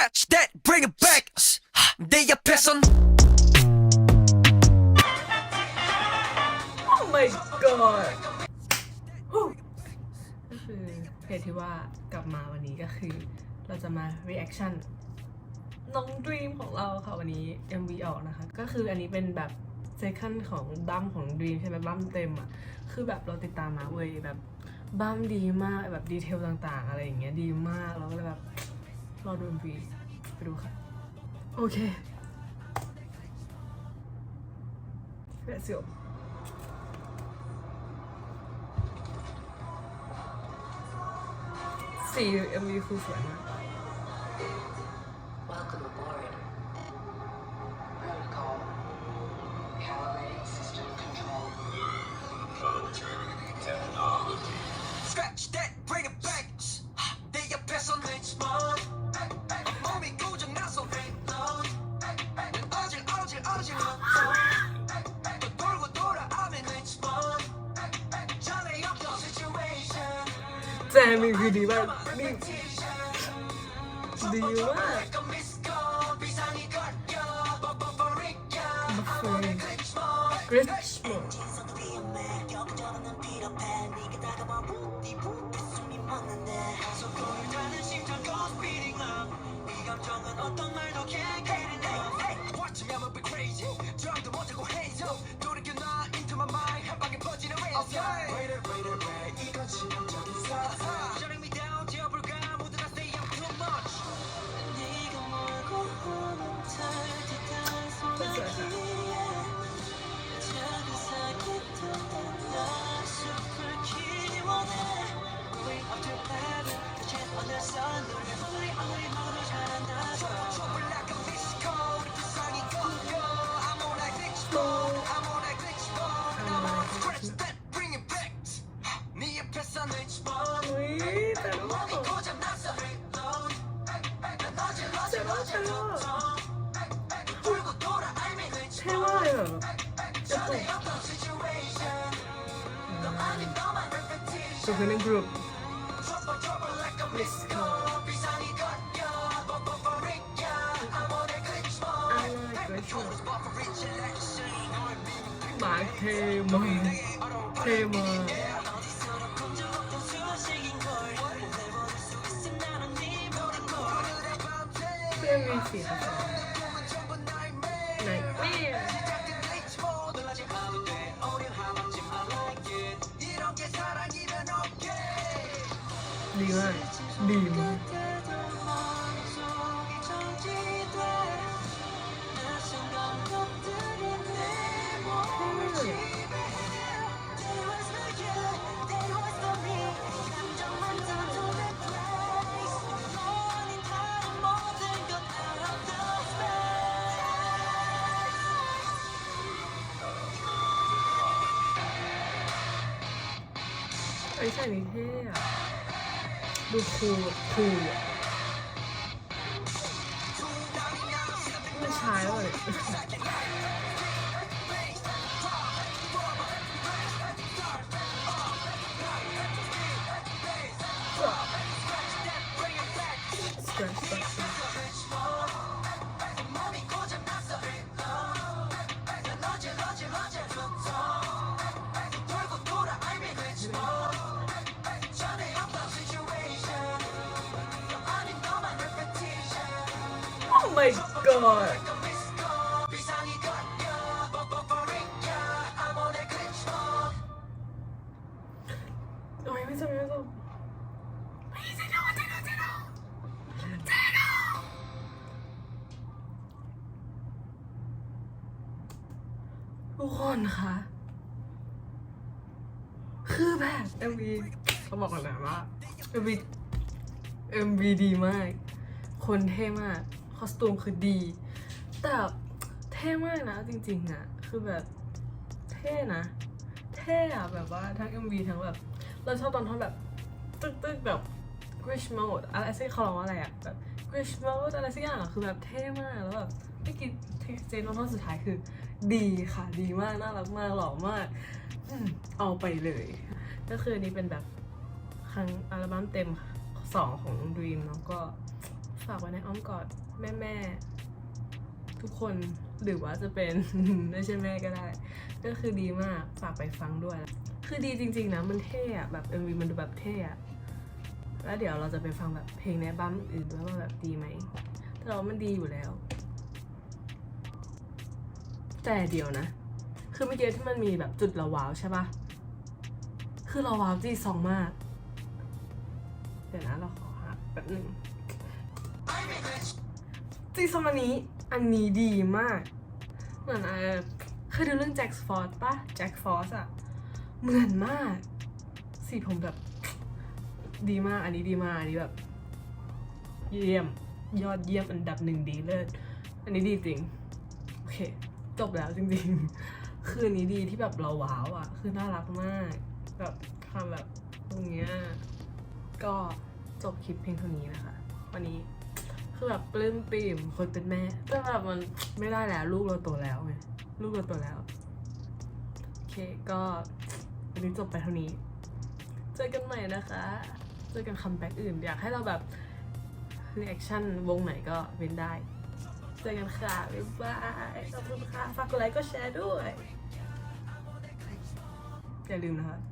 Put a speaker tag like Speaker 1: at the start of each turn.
Speaker 1: Scratch that, bring it back. 내 옆에선
Speaker 2: Oh my god ฮู้ก็คือเหตุที่ว่ากลับมาวันนี้ก็คือ เราจะมา reaction น้อง Dream ของเราค่ะวันนี้ MV ออกนะคะ ก็คืออันนี้เป็นแบบ second ของบัมของ Dream ใช่ไหมบัมเต็มอ่ะ คือแบบเราติดตามมาเว้ยแบบบัมดีมากแบบดีเทลต่างๆ อะไรอย่างเงี้ยดีมากเราก็เลยแบบ รอดู MV ไปดูค่ะ โอเค Let's go สี MV คือสวยมาก
Speaker 1: Sammy Goody, but do you want? Do you
Speaker 2: Christmas. จ๋งมากเจ๋งมากเท่มา กเลยแบ อ้ยใส่นี่เท่อะดูคูลคูลอะมันชายแล้วเลย โอ้ my god โอ้ยไม่จบไม่จบไม่จบเจโน่เจโน่เจโน่เจโน่ทุกคนคะคือแบบ MV เขาบอกกันนะว่า MV MV ดีมาก คนเท่มาก อสตูมคือดี แต่เท่มากนะจริงๆอะคือแบบเท่นะ เท่อะแบบว่าทั้ง MV ทั้งแบบ เราชอบตอนท่อนแบบ ตึกตึกแบบ Grish mode อะไรสักเขาร้องว่าอะไรอะแบบ Grish mode อะไรสักอย่างอคือแบบเท่มากแล้วแบบไม่กี่เจนท่อนสุดท้ายคือ ดีค่ะดีมากน่ารักมากหล่อมากเอาไปเลย ก็คือนี้เป็นแบบครั้งอัลบั้มเต็มสองของ Dream แล้วก็ฝากไว้ในอ้อมกอด แม่แม่ทุกคนหรือว่าจะเป็นไม่ใช่แม่ก็ได้ ก็คือดีมากฝากไปฟังด้วย คือดีจริง ๆ นะมันเท่อะแบบ MV มันดูแบบเท่อะแล้วเดี๋ยวเราจะไปฟังแบบเพลงในบัมอื่นด้วยว่าแบบดีไหมแต่เรามันดีอยู่แล้ว แต่เดี๋ยวนะ คือเมื่อกี้ที่มันมีแบบจุดราว้าวใช่ปะคือเราว้าวจีซองมาก เดี๋ยวนะเราขอหาแป๊บหนึ่ง จีซองอันนี้อันนี้ดีมาก เหมือนเออเคยดูเรื่องแจ็คฟอร์ดปะแจ็คฟอร์สอะเหมือนมาก สีผมแบบ ดีมากอันนี้ดีมากอันนี้แบบ เยี่ยมยอดเยี่ยมอันดับหนึ่งดีเลิศอันนี้ดีจริง โอเค จบแล้วจริงๆ คืนนี้ดีที่แบบเราว้าวอะคือน่ารักมาก แบบทำแบบตรงเนี้ยก็จบคลิปเพียงเท่านี้นะคะ วันนี้ คือแบบปลื้มปิ่มคนเป็นแม่แต่แบบมันไม่ได้แล้วลูกเราโตแล้วไงลูกเราโตแล้ว โอเคก็วันนี้จบไปเท่านี้ เจอกันใหม่นะคะ เจอกันคัมแบ็กอื่น อยากให้เราแบบรีแอคชั่นวงไหนก็เว้นได้ เจอกันค่ะบ๊ายบายขอบคุณค่ะฝากกดไลค์ก็แชร์ด้วย อย่าลืมนะคะ